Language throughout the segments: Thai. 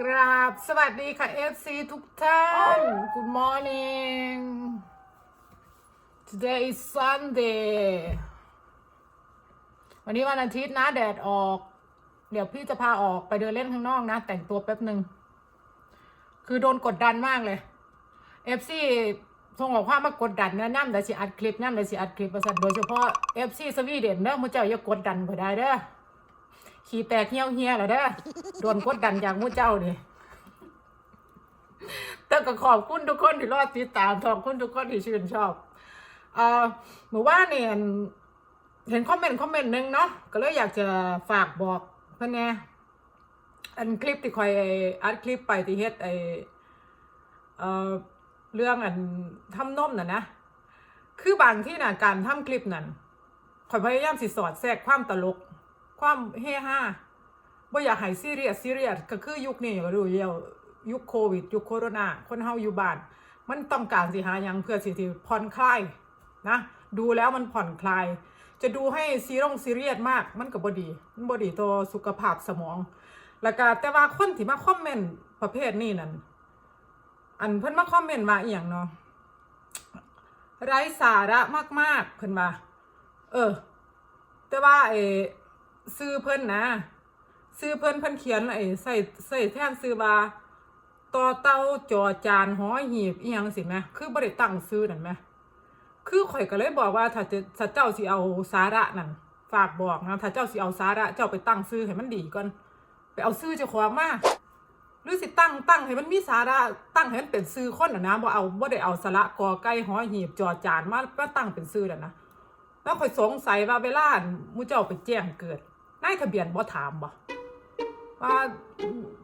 กราบสวัสดีค่ะ FC ทุกท่าน Good morning Today is Sunday วันนี้วันอาทิตย์นะแดดออก เดี๋ยวพี่จะพาออกไปเดินเล่นข้างนอกนะ แต่งตัวแป๊บหนึ่ง คือโดนกดดันมากเลย FC ส่งออกความากดดันนะน้ำแต่สิอัดคลิปน้ำแต่สิอัดคลิปประสันโดยเฉพาะ FC สวีเดนเด้อมุเจ้าอย่ากดดันไปได้เด้อ ขี่แตกเหี้ยวเฮียแล้วเด้อโดนกดดันจากมูเจ้านี่แต่ก็ขอบคุณทุกคนที่รอดติดตามขอบคุณทุกคนที่ชื่นชอบเอ่อหมู่ว่าเนี่ยเห็นคอมเมนต์คอมเมนต์หนึ่งเนาะก็เลยอยากจะฝากบอกเพื่อนแน่อันคลิปที่คอยอัดคลิปไปที่เฮ็ดไอเอ่อเรื่องอันทำนมน่ะนะ คือบางที่น่ะการทำคลิปนั่นคอยพยายามสิสอดแทรกความตลก ความเฮฮาบ่อยากให้ซีเรียสซีเรียสก็คือยุคนี้ก็รู้อยู่แล้วยุคโควิด ยุคโคโรนาคนเฮาอยู่บ้าน มันต้องการสิหายังเพื่อสิที่ผ่อนคลายนะ ดูแล้วมันผ่อนคลาย จะดูให้ซีรงซีเรียสมากมันก็บ่ดี มันบ่ดีต่อสุขภาพสมอง แล้วก็แต่ว่าคนที่มาคอมเมนต์ประเภทนี้นั่นอันเพิ่นมาคอมเมนต์มาอีหยังเนาะไร้สาระมากๆเพิ่นว่าเออ แต่ว่าไอ้ ซื้อเพิ่นนะซื้อเพิ่นเพิ่นเขียนไอ้ใส่ใส่แท่นซื้อว่าต่อเต้าจอจานหอหีบอีหยังสิแหมคือบ่ได้ตั้งซื้อนั่นแหมคือข่อยก็เลยบอกว่าถ้าจะถ้าเจ้าสิเอาสาระนั่นฝากบอกนะถ้าเจ้าสิเอาสาระเจ้าไปตั้งซื้อให้มันดีก่อนไปเอาซื้อเจ้าของมาหรือสิตั้งตั้งให้มันมีสาระตั้งให้มันเป็นซื้อคนนะนะบ่เอาบ่ได้เอาสาระกอไก่หอหีบจอจานมามาตั้งเป็นซื้อนั่นนะแล้วข่อยสงสัยว่าเวลามูเจ้าไปแจ้งเกิด นายทะเบียนบ่ถามบ่ว่า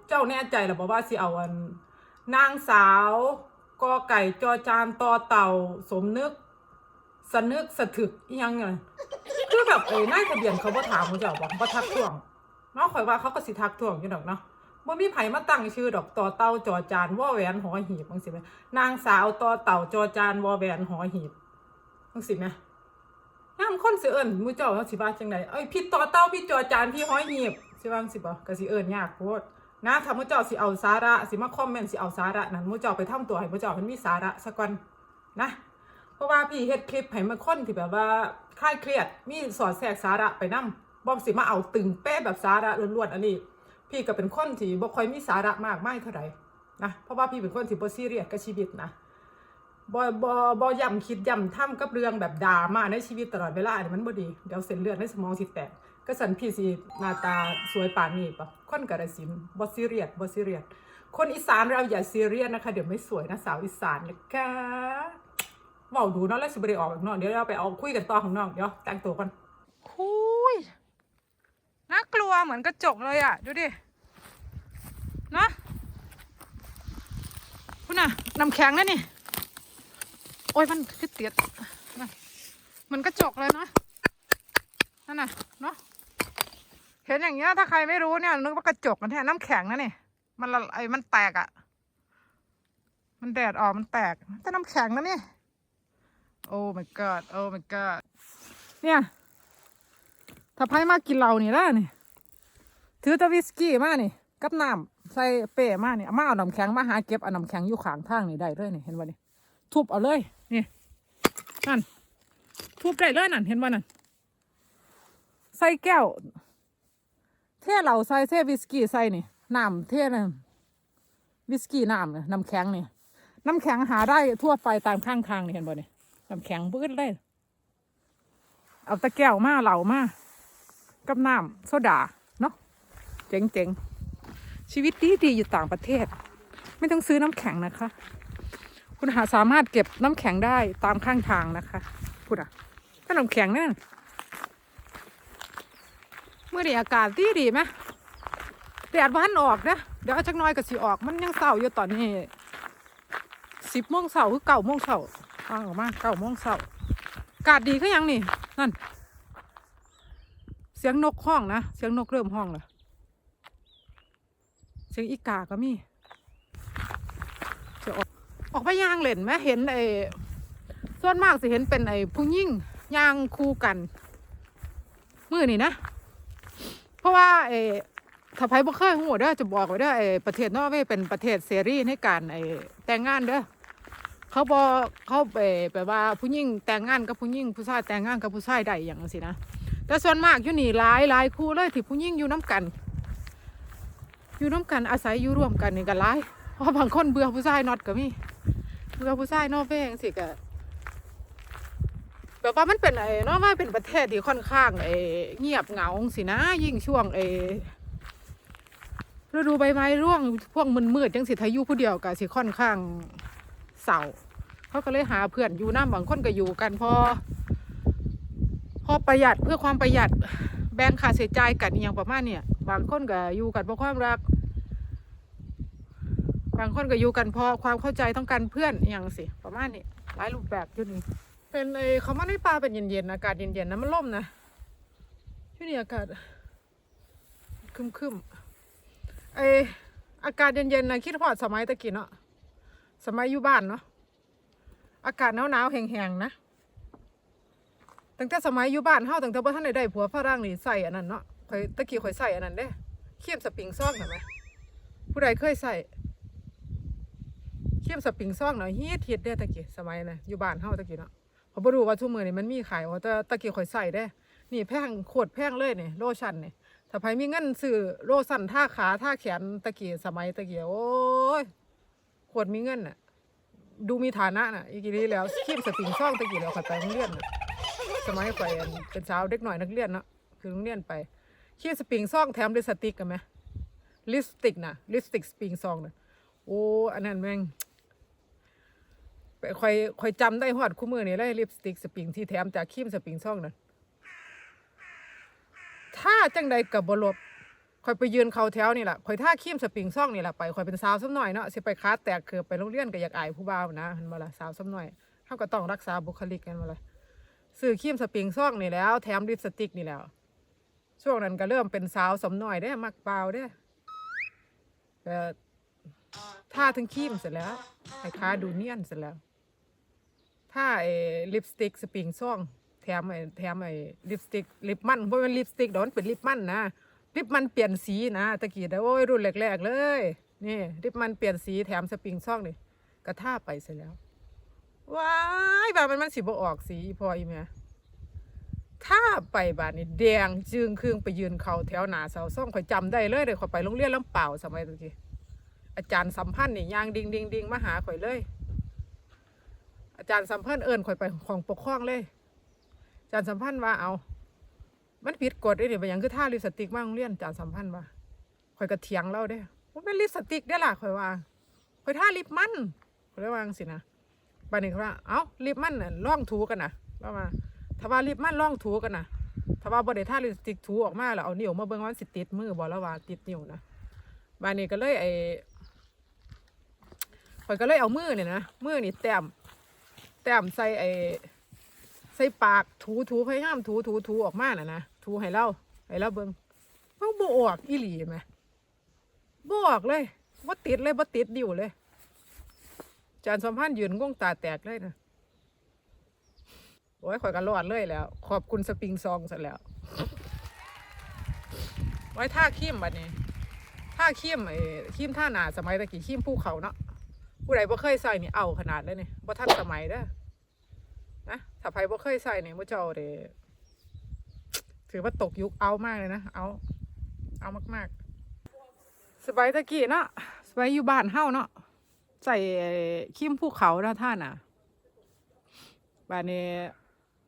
เจ้าแน่ใจหรือบ่ว่าสิเอาอันนางสาวกอไก่จอจานตอเต่าสมนึก สนึกสะถึกยังไงคือแบบเอ้ยนายทะเบียนเขาบ่ถามหมูเจ้าบ่บ่ทักท้วงเนาะข่อยว่าเขาก็สิทักท้วงอยู่ดอกเนาะบ่มีไผมาตั้งชื่อดอกต่อเต่าจอจานวอแหวนหอหีบจังซี่แหมนางสาวต่อเต่าจอจานวอแหวนหอหีบจังซี่แหม ย่ามคนสิเอิ้นหมูเจ้าเขาสิว่าจังไดเอ้ยพี่ต่อเต้าพี่จอจานพี่ห้อยหีบสิว่าจังสิบ่ก็สิเอิ้นยากโพดนะถ้ามูเจ้าสิเอาสาระสิมาคอมเมนต์สิเอาสาระนั้นมูเจ้าไปทำตัวให้หมูเจ้ามันมีสาระซะก่อนนะ เพราะว่าพี่เฮ็ดคลิปให้มันคนที่แบบว่าคลายเครียดมีสอดแทรกสาระไปนำบ่สิมาเอาตึงเป๊ะแบบสาระล้วนๆอันนี้ พี่ก็เป็นคนที่บ่ค่อยมีสาระมากไมายเท่าใดนะเพราะว่าพี่เป็นคนที่บ่ซีเรียสกับชีวิตนะ บอบอบอย่ำคิดย่ำทำกับเรื่องแบบดราม่าในชีวิตตลอดเวลาอันนี้มันบ่ดี เดี๋ยวเส้นเลือดในสมองสิแตกก็สันพี่สิหน้าตาสวยป่านนี้ปะคนกระสินบ่ซีเรียสบ่ซีเรียสคนอีสานเราอย่าซีเรียสนะคะ เดี๋ยวไม่สวยนะสาวอีสานนะคะเว้าดูเนาะแล้วสิบ่ได้ออกนอกเดี๋ยวเราไปเอาคุยกันต่อข้างนอกเดี๋ยวแต่งตัวกันคุยน่ากลัวเหมือนกระจกเลยอะ ดูดินะคุณน่ะน้ำแข็งนะนี่ โอ้ยมันคือเตียมันมันกระจกเลยเนาะนั่นน่ะเนาะเห็นอย่างเงี้ยถ้าใครไม่รู้เนี่ยนึกว่ากระจกมันแท้น้ำแข็งนะนี่มันละไอ้มันแตกอะ่ะ มันแดดออกมันแตกแต่น้ำแข็งนะนี่โอ้ my god โอ้ my god เนี่ยถ้าไพ่มากินเหล้านี่แล้วนี่ถือตะวิสกี้มานี่กับน้ำใส่เป้มานี่มาเอาน้ำแข็งมาหาเก็บเอาน้ำแข็งอยู่ข้างทางนี่ได้เลยนี่เห็นบ่นี่ ทุบเอาเลย นี่ นั่น ทุบได้เลยนั่น เห็นว่านั่น ใส่แก้ว เทเหล่าใส่เทวิสกี้ใส่นี่ น้ำเทนั่นวิสกี้น้ำเนี่ยน้ำแข็งนี่น้ำแข็งหาได้ทั่วไปตามข้างทางนี่เห็นบ่นี่น้ำแข็งปื้ดเลยเอาตะแก้วมาเหล่ามากับน้ำโซดาเนาะเจ๋งๆชีวิตดีดีๆอยู่ต่างประเทศ ไม่ต้องซื้อน้ำแข็งนะคะ คุณหาสามารถเก็บน้ำแข็งได้ตามข้างทางนะคะพูดอะถ้าน้ำแข็งเนี่ยเมื่อนี้อากาศดีดีไหมแดดวันออกนะเดี๋ยวจักน้อยก็สิออกมันยังเศร้าอยู่ตอนนี้สิบโมงเสาร์คือเก้าโมงเสาร์ฟังออกมาเก้าโมงเสาร์อากาศดีก็ยังนี่นั่น เสียงนกห้องนะเสียงนกเริ่มห้องแล้วเสียงอีกาก็มี ออกไปยางเล่นไหมเห็นไอ้ส่วนมากสิเห็นเป็นไอ้ผู้ยิ่งยางคู่กันมือนี่นะ เพราะว่าไอ้ถ้าไผบ่เคยฮู้เด้อจะบอกไว้เด้อไอ้ประเทศนอร์เวย์เป็นประเทศเสรีในการไอ้แต่งงานเด้อเขาบ่เขาไปแปลว่าผู้หญิงแต่งงานกับผู้หญิงผู้ชายแต่งงานกับผู้ชายได้อย่างจังซี่นะแต่ส่วนมากอยู่นี่หลายหลายคู่เลยที่ผู้หญิงอยู่นํกัน อยู่นํกันอาศัยอยู่ร่วมกันนี่ก็หลายเพราะบางคนเบื่อผู้ชายน็อตก็มี เบื่อผู้ชายนอร์เวย์จังซี่ก็แบบว่ามันเป็นไอ้นอร์เวย์เป็นประเทศที่ค่อนข้างไอ้เงียบเหงาสินะ ยิ่งช่วงไอ้ฤดูใบไม้ร่วงพวกมันมืดๆจังสิทายุผู้เดียวก็สิค่อนข้างเศร้าเขาก็เลยหาเพื่อนอยู่น้ำบางคนก็อยู่กันพอ พอประหยัดเพื่อความประหยัดแบ่งค่าใช้จ่ายกันอย่างประมาณเนี่ยบางคนก็อยู่กันเพราะความรัก บางคนก็อยู่กันเพราะความเข้าใจต้องการเพื่อนอย่างสิประมาณนี้หลายรูปแบบอยู่นี่เป็นไอ้เขามาในป่าเป็นเย็นๆอากาศเย็นๆนะมันร่มนะที่นี่อากาศคึมๆไออากาศเย็นๆนะคิดพอดสมัยตะกี้เนาะสมัยอยู่บ้านเนาะอากาศหนาวๆแห้งๆนะตั้งแต่สมัยอยู่บ้านเฮาตั้งแต่บ่ทันได้ได้ผัวฝรั่งนี่ใส่อันนั้นเนาะข่อยตะกี้ข่อยใส่อันนั้นเด้เขียมสปริงซ่องเห็นไหมผู้ใดเคยใส่ มสปริงซ่องเนาะเฮ็ดเฮ็ดเด้ตะกี้สมัยน่ะอยู่บ้านเฮาตะกี้เนาะผมบ่รู้ว่าทุกมื้อนี่มันมีขายว่าแต่ตะกี้ข่อยใส่เด้นี่แพงโคตรแพงเลยนี่โลชั่นนี่ถ้าไผมีเงินซื้อโลสั่นท่าขาท่าแขนตะกี้สมัยตะกี้โอ้ยขวดมีเงินน่ะดูมีฐานะน่ะอีกทีแล้วคีบสปริงช่องตะกี้แล้วข่อยไปโรงเรียนน่ะสมัยข่อยอันเป็นสาวเด็กหน่อยนักเรียนเนาะคือโรงเรียนไปคีบสปริงช่องแถมด้วยสติกกันไหมลิปสติกน่ะลิปสติกสปริงซองน่ะโอ้อันนั้นแม่ง ไปข่อยข่อยจำได้ฮอดคู่มือนี่เลยลิปสติกสปริงที่แถมจากครีมสปริงช่องน่ะถ้าจังใดกับบลบคอยไปยืนเขาแถวนี่แหละคอยท่าขี้มสปริงซ่องนี่แหละไปคอยเป็นสาวซ้ำหน่อยเนาะสิไปคาแตกคือไปโรงเรียนก็อยากอายผู้บ่าวนะเห็นมาละสาวซ้ำหน่อยเขาก็ต้องรักษาบุคลิกกันมาเละซื้อขี้มสปริงซ่องนี่แล้ว แถมลิปสติกนี่แล้ว ช่วงนั้นก็เริ่มเป็นสาวสมหน่อยได้มักเบาได้แต่ท่าถึงขี้มเสร็จแล้วให้ค้าดูเนียนเสร็จแล้ว ท่าไอ้ลิปสติกสปริงซ่องแถมไอ้แถมไอ้ลิปสติกลิปมันเพราะมันลิปสติกเดยวมันเป็นลิปมันนะลิปมันเปลี่ยนสีนะตะกี้แต่โอ้ยรุ่นแรกๆเลยนี่ลิปมันเปลี่ยนสีแถมสปริงซ่องนี่กระท่าไปเสร็จแล้วว้ายบามันมันสิบ่ออกสีพออีแม่ถ้าไปบาดนี่แดงจึงครึ่งไปยืนเขาแถวหนาเสาซ่องข่อยจำได้เลยเดี๋ยวข่อยไปโรงเรียนลำเปล่าสมัยตะกี้อาจารย์สัมพันธ์นี่ยางดิงดิงดิงมาหาข่อยเลย อาจารย์สัมพันธ์เอิญข่อยไปของปกครองเลย อาจารย์สัมพันธ์ว่าเอา มันผิดกฎได้ดิไปยังคือท่าลิปสติกมาโรงเรียนอาจารย์สัมพันธ์ว่าข่อยก็เถียงเราเด้ว่าเป็นลิปสติกได้ล่ะข่อยว่าข่อยท่าลิปมันข่อยเลยว่าจังสินะบัดนี้เขาว่าเอ้าลิปมันน่ะล่องถูกันนะว่ามาถ้าว่าลิปมันล่องถูกันนะถ้าว่าบ่ได้ท่าลิปสติกถูออกมาแล้วเอานิ้วมาเบิ่งว่ามันสิติดมือบ่แล้วว่าติดนิ้วนะบัดนี้ก็เลยไอ้ข่อยก็เลยเอามือเนี่ยนะมือนี่แต้ม แต้มใส่ไอ้ใส่ปากถูถูพยายามถูถูถูออกมาน่ะนะถูให้เราให้เราเบิ่งมันบ่ออกอีหลีไหมบ่ออกเลยบ่ติดเลยบ่ติดดิวเลยจารย์สมพันธ์ยืนงงตาแตกเลยนะโอ้ยข่อยก็รอดเลยแล้ว ขอบคุณสปริงซองเสร็จแล้ว ไว้ท่าขี้มบัดนี้ท่าขี้มไอ้ขี้มท่าหนาสมัยตะกี้ขี้มภูเขาเนาะ ผู้ใดบ่เคยใส่นี่เอาขนาดเลยนี่บ่ทันสมัยเด้อนะถ้าไผบ่เคยใส่เนี่ยมุเจ้าเดถือว่าตกยุคเอามากเลยนะ เอาเอามากๆ สบายตะกี้เนาะสบายอยู่บ้านเฮาเนาะใส่ขี้มภูเขาเนาะท่านอะบ้านนี้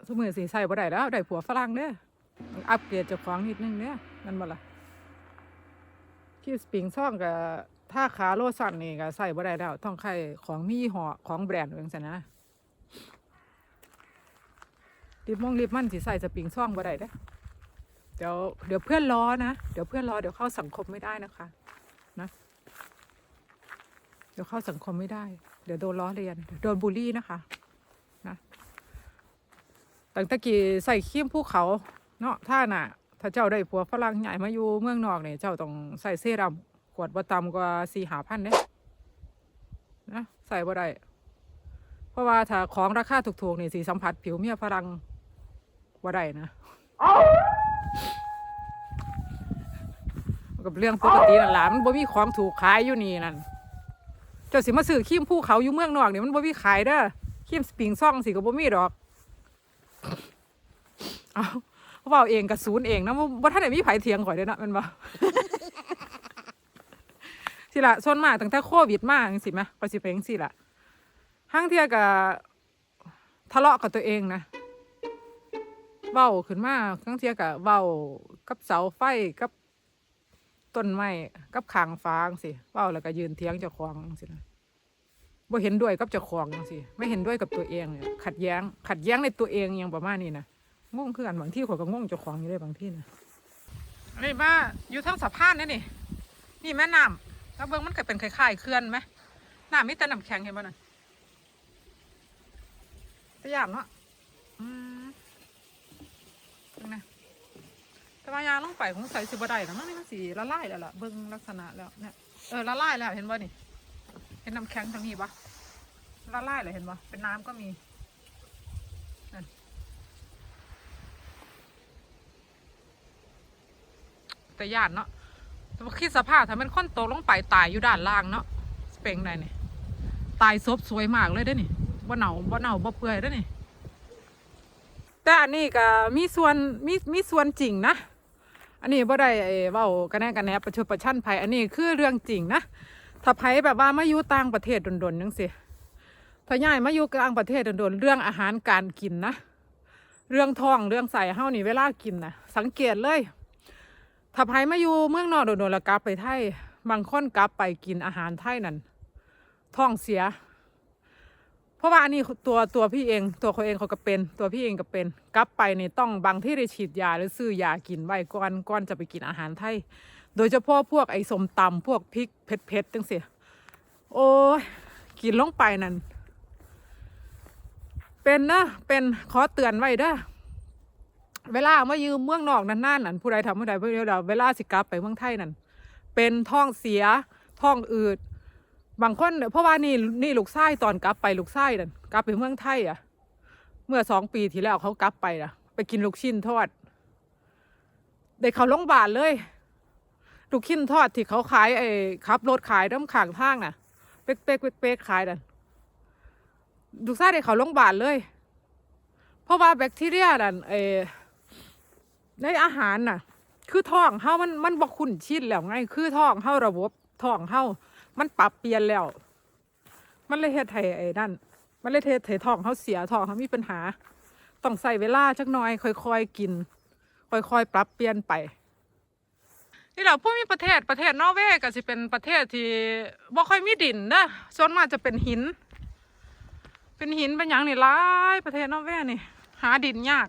สมือสีใส่บ่ได้แล้วได้ผัวฝรั่งเด้ออัปเกรดจ้าของนิดนึงเด้อนั่นบ่ล่ะขี้สปริงซ่องกับ ถ้าขาโลสันนี่ก็ใส่บ่ได้แล้วต้องใครของมียี่ห้อของแบรนด์จังซั่นะรีบมองรีบมั่นสิใส่สปริงซ่องบ่ได้เด้เดี๋ยวเดี๋ยวเพื่อนล้อนะ เดี๋ยวเพื่อนล้อเดี๋ยวเข้าสังคมไม่ได้นะคะนะเดี๋ยวเข้าสังคมไม่ได้ เดี๋ยวโดนล้อเลียนโดนบูลลี่นะคะนะตั้งตะกี้ใส่ขี้มภูเขาเนาะถ้าน่ะ ถ้าเจ้าได้ผัวฝรั่งใหญ่มาอยู่เมืองนอกเนี่ยเจ้าต้องใส่เซรั่ม ขวดบ่ต่ำกว่าสี่หาพันเด้นะใส่บ่ได้เพราะว่าถ้าของราคาถูกๆนี่สีสัมผัสผิวเมียฝรั่งว่าได้นะกับเรื่องปกตินั่นล่ะมันบ่มีของถูกขายอยู่นี่นั่นเจ้าสิมาซื้อครีมภูเขาอยู่เมืองนอกนี่มันบ่มีขายเด้อครีมสปริงซ่องสิก็บ่มีดอกเอาเว้าเองกับศูนย์เองนะบ่บ่ทันได้มีไผเถียงข่อยเด้อนะมันบ่ สิละส่วนมากตั้งแต่โควิดมาจังซี่แหมก็สิเป็นจังซี่ล่ะทั้งเทียก็ทะเลาะกับตัวเองนะเว้าขึ้นมาทั้งเทียกับเว้ากับเสาไฟกับต้นไม้กับขางฟางสิเว้าแล้วก็ยืนเถียงเจ้าของงสินะบ่เห็นด้วยกับเจ้าของสิไม่เห็นด้วยกับตัวเองเนี่ยขัดแย้ง ขัดแย้งในตัวเองอยังประมาณนี้นะงงคือกันบางที่ข่อยก็งงเจ้าของอยู่เลยบางที่นะนี่มาอยู่ทั้งสะพานนี่นี่นี่แม่น้ำ แล้วเบิ่งมันก็เป็นคล้ายๆเขื่อนไหมน้ำมีแต่น้ำแข็งเห็นบ่น่ะตะยานเนาะอืมนะแต่ว่ายางลงไปคงใส่สิบได้นะมันนี่มันสีละลายแล้วล่ะเบิ่งลักษณะแล้วเนี่ยเออละลายแล้วเห็นบ่นี่ เห็นน้ำแข็งทางนี้ปะละลายเลยเห็นบ่เป็นน้ำก็มีนั่นแต่ยานเนาะ แต่ว่าคิดสภาพถ้าเป็นคนตกลงไปตายอยู่ด้านล่างเนาะสเปงได้นี่ยตายซบสวยมากเลยเด้นี่บ่เหนาบ่เหนาบ่เปื่อยเด้นี่แต่อันนี้ก็มีส่วนมีมีส่วนจริงนะ อันนี้บ่ได้เว้ากันแน่กันแหนประชดประชันภัยอันนี้คือเรื่องจริงนะถ้าไผแบบว่ามาอยู่ต่างประเทศดนๆจังซี่ถ้าย้ายมาอยู่กลางประเทศดนๆเรื่องอาหารการกินนะ เรื่องท้องเรื่องใส่เฮานี่เวลากินนะสังเกตเลย ถ้าไผมาอยู่เมืองนอกโดนๆแล้วกลับไปไทยบางคนกลับไปกินอาหารไทยนั่นท้องเสีย เพราะว่าอันนี้ตัวตัวพี่เอง ตัวเขาเองเขาก็เป็น ตัวพี่เองก็เป็น กลับไปนี่ต้องบางที่ได้ฉีดยาหรือซื้อยากินไว้ก่อนก่อนจะไปกินอาหารไทย โดยเฉพาะพวกไอ้สมตำพวกพริกเผ็ดๆจังเสียโอ้ยกินลงไปนั่นเป็นนะเป็นขอเตือนไว้เด้อ เวลามายืมเมืองนอกนั่นนั่นนั่นผู้ใดทำผู้ใดผู้เดียวเวลาสิกลับไปเมืองไทยนั่นเป็นท้องเสียท้องอืดบางคนเพราะว่านี่นี่ลูกไส้ตอนกลับไปลูกไส้นั่นกลับไปเมืองไทยอะ เมื่อสองปีที่แล้วเขากลับไปนะไปกินลูกชิ้นทอดได้เขาโรงบาลเลย ลูกชิ้นทอดที่เขาขายไอ้ขับรถขายน้ำข้างทางน่ะ เป๊กเป๊กเป๊กเป๊กขายนั่นลูกไส้ได้เขาโรงบาลเลย เพราะว่าแบคทีเรียนั่นไอ้ ในอาหารน่ะ คือท้องเฮามันมันบ่คุ้นชินแล้วไง คือท้องเฮาระบบท้องเฮามันปรับเปลี่ยนแล้ว มันเลยเฮ็ดให้ไอ้นั่น มันเลยเฮ็ดให้ท้องเขาเสียท้องเขามีปัญหา ต้องใส่เวลาจักหน่อย ค่อยๆกิน ค่อยๆปรับเปลี่ยนไปนี่แหละผู้มีประเทศประเทศนอร์เวย์ก็สิเป็นประเทศที่บ่ค่อยมีดินนะส่วนมากจะเป็นหิน เป็นหินเป็นหยังนี่หลายประเทศนอร์เวย์นี่ หาดินยาก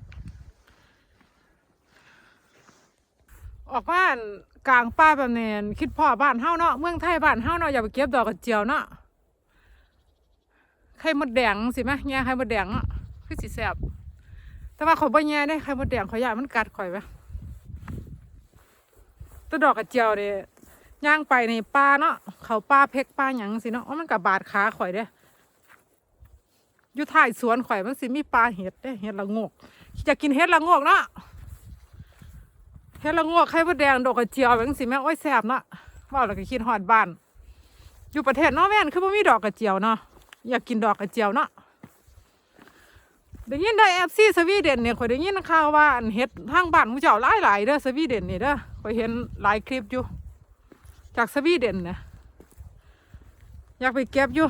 ออกบ้านกลางป่าแบบนี้คิดพ่อบ้านเฮาเนาะเมืองไทยบ้านเฮาเนาะอย่าไปเก็บดอกกระเจียวเนาะไข่มดแดงสิแม่แง่ไข่มดแดงเนาะคือสิแซ่บแต่ว่าขอบ่แง่ได้ไข่มดแดงข่อยามันกัดข่อยไหมแตัวดอกกระเจียวเนี่ยย่างไปในป่าเนาะเขาป่าเพกป่าหยังสิเนาะว่ามันกับบาดขาข่อยเด้อยู่ท้ายสวนข่อยมันสิมีปลาเห็ดเด้เห็ดละงกจะกินเห็ดละงกเนาะ เฮ็ดละงวกไข่มดแดงดอกกระเจียวจังสิแม่โอ้ยแซ่บเนาะว่าแล้วก็คิดฮอดบ้าน อยู่ประเทศนอร์เวย์คือบ่มีดอกกระเจียวเนาะอยากกินดอกกระเจียวเนาะได้ยินได้เอฟซีสวีเดนเนี่ยข่อยได้ยินข่าวว่าอันเฮ็ดทางบ้านมู่เจ้าหลายๆเด้อสวีเดนนี่เด้อข่อยเห็นหลายคลิปอยู่ จากสวีเดนนะอยากไปเก็บอยู่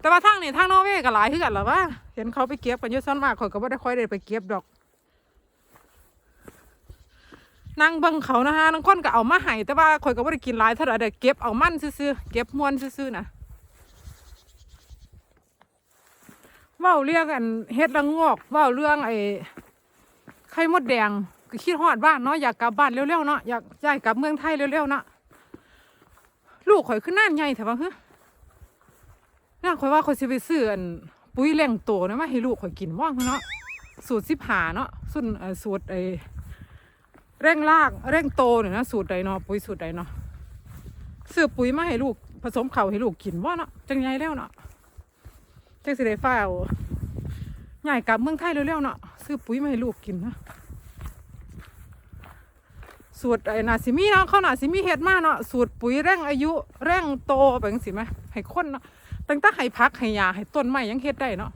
แต่ว่าทางนี่ทางนอร์เวย์ก็หลายคือกันหรอวะเห็นเขาไปเก็บกันอยู่ส่วนมากข่อยก็บ่ได้ค่อยได้ไปเก็บดอก นางเบิ่งเขานะฮะนางคนก็เอามาให้แต่ว่าข่อยก็บ่ได้กินหลายเท่าไหร่แต่เก็บเอามันซื่อๆเก็บมวนซื่อๆนะเว้าเรื่องอันเฮ็ดละงอกเว้าเรื่องไอ้ไข่มดแดงก็คิดฮอดบ้านเนาะอยากกลับบ้านเร็วๆเนาะอยากย้ายกลับเมืองไทยเร็วๆเนาะลูกข่อยขึ้นน่านใหญ่แต่ว่าเฮ้ยน่าข่อยว่าข่อยสิไปซื้ออันปุ๋ยเลี้ยงโตนะมาให้ลูกข่อยกินว่างเนาะสูตรสิบหาเนาะสูตรเออสูตรไอ้ เร่งรากเร่งโตเนี่ยนะสูตรใดเนาะปุ๋ยสูตรใดเนาะซื้อปุ๋ยมาให้ลูกผสมเข่าวให้ลูกกินว่าเนาะจังไงแล้วเนาะจังสิได้ฟ้าวใหญ่กลับเมืองไทยเร็วๆเนาะซื้อปุ๋ยมาให้ลูกกินนะสูตรไอ้นาซิมีเนาะเขานาซิมีเฮ็ดมาเนาะสูตรปุ๋ยเร่งอายุเร่งโตไปจังซี่ไหมให้คนเนาะตั้งแต่ให้พักให้ยาให้ต้นไม้ยังเฮ็ดได้เนาะ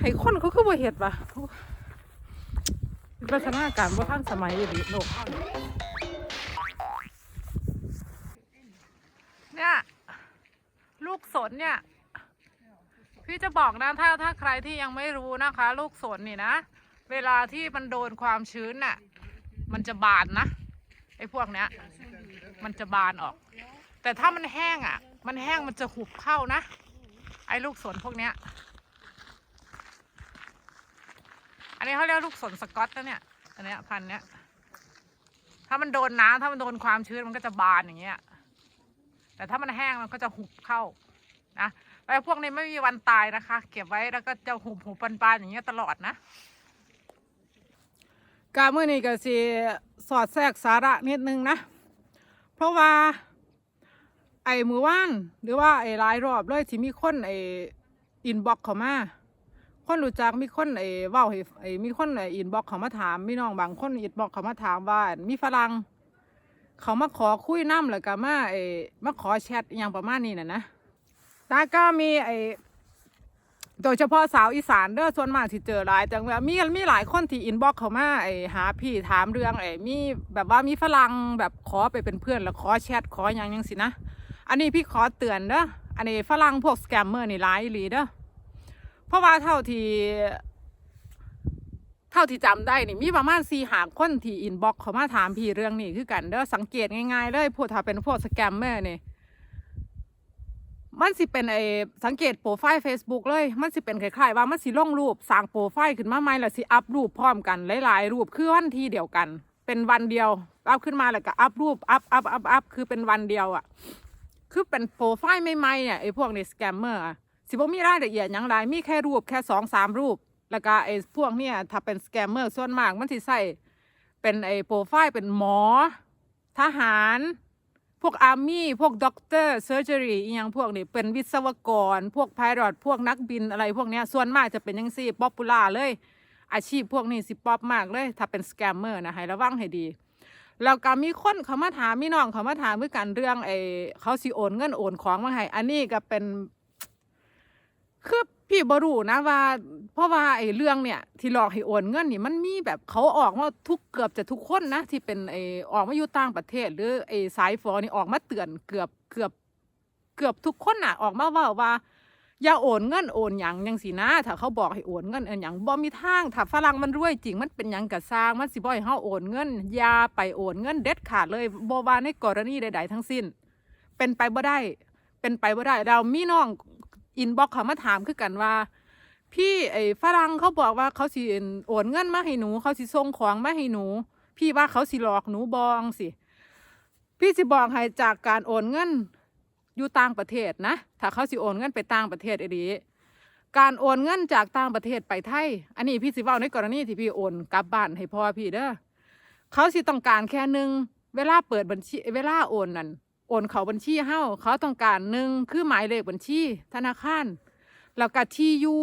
ให้คนเขาคือบ่เฮ็ดวะ วัฒนาการบ่ทันสมัยอีหลีโลกเราเนี่ยเนี่ย ลูกสนเนี่ย พี่จะบอกนะถ้าถ้าใครที่ยังไม่รู้นะคะ ลูกสนนี่นะ เวลาที่มันโดนความชื้นน่ะ มันจะบานนะไอ้พวกเนี้ย มันจะบานออก แต่ถ้ามันแห้งอะ มันแห้งมันจะหุบเข้านะ ไอ้ลูกสนพวกเนี้ย อั นนี้เขาเรียกลูกสนสกอตนะเนี่ย อันเนี้ยพันธุ์เนี้ย ถ้ามันโดนน้ำถ้ามันโดนความชื้นมันก็จะบานอย่างเงี้ย แต่ถ้ามันแห้งมันก็จะหุบเข้านะไอ้พวกนี้ไม่มีวันตายนะคะ เก็บไว้แล้วก็จะหุบหุบปานๆอย่างเงี้ยตลอดนะกาเมื่อนี้ก็สิสอดแทรกสาระนิดนึงนะ เพราะว่า ไอ้มือว่านหรือว่าไอ้หลายรอบเลยที่มีคนไอ้อินบ็อกเข้ามา คนรู้จักมีคนไอ้เว้าให้ไอ้มีคนไอ้อินบอกเขามาถามมีน้องบางคนอินบอกเขามาถามว่ามีฝรั่งเขามาขอคุยน้ำแล้วก็มาไอ้มาขอแชทอหย่างประมาณนี้น่ะนะแล้วก็มีไอ้โดยเฉพาะสาวอีสานเด้อส่วนมากที่เจอหลายจังว่ามีมีหลายคนที่อินบ็อกเขามาไอ้หาพี่ถามเรื่องไอ้มีแบบว่ามีฝรั่งแบบขอไปเป็นเพื่อนแล้วขอแชทขออย่างยังสินะ อันนี้พี่ขอเตือนเด้ออันนี้ฝรั่งพวกสแกมเมอร์นี่หลายอีหลีเด้อ เพราะว่าเท่าที่เท่าที่จำได้นี่มีประมาณสี่หาคนที่อินบ็อกเขามาถามพี่เรื่องนี้คือกันเด้อสังเกตง่ายๆเลยพวกถ้าเป็นพวกสแกมเมอร์นี่มันสิเป็นไอสังเกตโปรไฟล์ Facebook เลย มันสิเป็นคล้ายๆว่ามันสิลงรูปสร้างโปรไฟล์ขึ้นมาใหม่แล้วสิอัพรูปพร้อมกันหลายๆรูปคือวันที่เดียวกัน เป็นวันเดียวอัพขึ้นมาแล้วก็อัพรูปอัพอัพอัพอัพคือเป็นวันเดียวอะ คือเป็นโปรไฟล์ใหม่ๆเนี่ยไอพวกนี้สแกมเมอร์อะ สิบ่มีรายละเอียดหยังไรมีแค่รูปแค่สองสามรูป แล้วก็ไอ้พวกเนี่ยถ้าเป็นสแกมเมอร์ส่วนมากมันสิใส่เป็นไอ้โปรไฟล์เป็นหมอ ทหาร พวกอาร์มี่พวกด็อกเตอร์เซอร์เจอรี่อหยังพวกนี้เป็นวิศวกร พวกพายรอดพวกนักบินอะไรพวกเนี้ยส่วนมากจะเป็นยังซี่ป๊อปปูล่าเลย อาชีพพวกนี้สิป๊อปมากเลย ถ้าเป็นสแกมเมอร์นะให้ระวังให้ดีแล้วก็มีคนเขามาถามมีน้องเขามาถามเพื่อกันเรื่องไอ้เขาสิโอนเงินโอนของมาให้อันนี้ก็เป็น คือพี่บรูนะว่า เพราะว่าไอ้เรื่องเนี่ย ที่หลอกให้โอนเงินนี่มันมีแบบเขาออกมาทุกเกือบจะทุกคนนะ ที่เป็นไอ้ออกมาอยู่ต่างประเทศ หรือไอ้สายฟอนี่ออกมาเตือนเกือบเกือบเกือบทุกคนน่ะ ออกมาว่าว่าอย่าโอนเงินโอนหยังยังสินะถ้าเขาบอกให้โอนเงินเอนหยังบ่มีทางถ้าฝรั่งมันรวยจริงมันเป็นหยังกะสร้างมันสิบ่ให้เฮาโอนเงินอย่าไปโอนเงินเด็ดขาดเลยบ่ว่าในกรณีใด ๆ ทั้งสิ้น เป็นไปบ่ได้ เป็นไปบ่ได้ เรามีน้อง อินบ็อกเขามาถามคือกันว่า พี่ไอ้ฝรั่งเขาบอกว่าเขาสิโอนเงินมาให้หนู เขาสิส่งของมาให้หนู พี่ว่าเขาสิหลอกหนูบองสิ พี่สิบอกให้จากการโอนเงินอยู่ต่างประเทศนะ ถ้าเขาสิโอนเงินไปต่างประเทศไอีดีการโอนเงินจากต่างประเทศไปไทย อันนี้พี่สิว้าในกรณีที่พี่โอนกลับบ้านให้พ่อพี่เด้อ เขาสิต้องการแค่หนึ่งเวลาเปิดบัญชีเวลาโอนนั่น โอนเขาบัญชีเฮาเขาต้องการหนึ่งคือหมายเลขบัญชีธนาคาร แล้วก็ทียู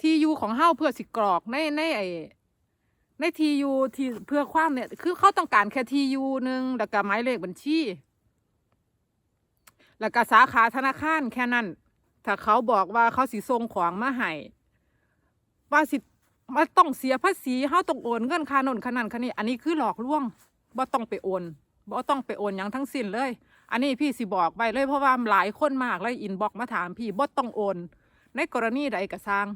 ทียูของเฮาเพื่อสิกรอกในในไอในทียูทีเพื่อความเนี่ย คือเขาต้องการแค่ทียูหนึ่งแล้วก็หมายเลขบัญชี แล้วก็สาขาธนาคารแค่นั้น ถ้าเขาบอกว่าเขาสิส่งของมาให้ว่าสิมาต้องเสียภาษีเขาต้องโอนเงินค่านนค่านั้นค่านี้ อันนี้คือหลอกลวงบ่าต้องไปโอน บ่ต้องไปโอนหยังทั้งสิ้นเลย อันนี้พี่สิบอกไปเลยเพราะว่าหลายคนมากเลยอินบอกมาถามพี่บ่ต้องโอน ในกรณีใดก็สร้าง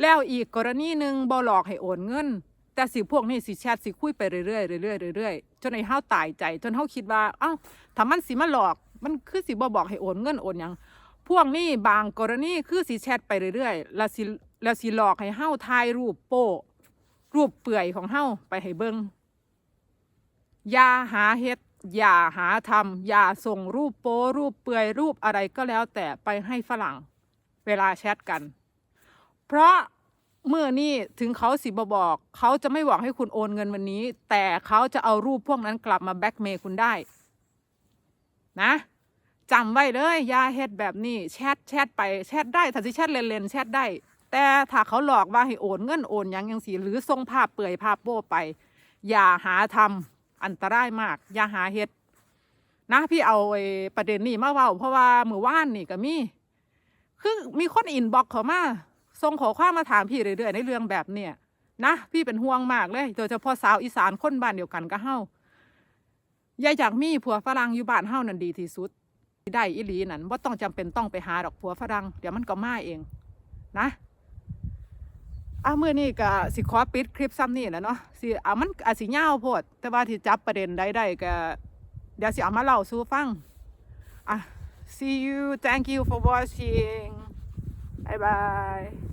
แล้วอีกกรณีหนึ่งบ่หลอกให้โอนเงิน แต่สิพวกนี้สิแชทสิคุยไปเรื่อยๆเรื่อยๆเรื่อยๆจนไอ้เฮาตายใจ จนเฮาคิดว่า เอ้าถ้ามันสิมาหลอก มันคือสิบ่บอกให้โอนเงินโอนหยังพวกนี้บางกรณีคือสิแชทไปเรื่อยๆแล้วสิแล้วสิหลอกให้เฮาถ่ายรูปโป้รูปเปื่อยของเฮาไปให้เบิ่ง อย่าหาเฮ็ดอย่าหาทำอย่าส่งรูปโป้รูปเปื่อยรูปอะไรก็แล้วแต่ไปให้ฝรั่งเวลาแชทกัน เพราะเมื่อนี่ถึงเขาสิบบอก เขาจะไม่บอกให้คุณโอนเงินวันนี้ แต่เขาจะเอารูปพวกนั้นกลับมาแบ็กเมย์คุณได้ นะจำไว้เลยอย่าเฮ็ดแบบนี้แชทแชทไปแชทได้ถ้าสิแชทเล่นๆแชทได้ แต่ถ้าเขาหลอกว่าให้โอนเงินโอนยังยังสีหรือส่งภาพเปื่อยภาพโป้ไป อย่าหาทำ อันตรายมาก อย่าหาเฮ็ดนะพี่เอาไอ้ประเด็นนี้มาเว้าเพราะว่ามือว่านนี่ก็มีคือมีคนอินบ็อกเขามาส่งขอความมาถามพี่เรื่อยๆในเรื่องแบบเนี้ยนะพี่เป็นห่วงมากเลยโดยเฉพาะสาวอีสานคนบ้านเดียวกันก็เฮาอย่าอยากมีผัวฝรั่งอยู่บ้านเฮานั่นดีที่สุดได้อีหลีนั่นว่าต้องจำเป็นต้องไปหาดอกผัวฝรั่งเดี๋ยวมันก็มาเอง นะ อะมื้อนี้ก็สิขอปิดคลิปซ้ำนี่แหละเนาะสิอะมันอาจสิยาวโพด แต่ว่าที่จับประเด็นใดๆก็เดี๋ยวสิเอามาเล่าสู่ฟังอะ see you thank you for watching bye bye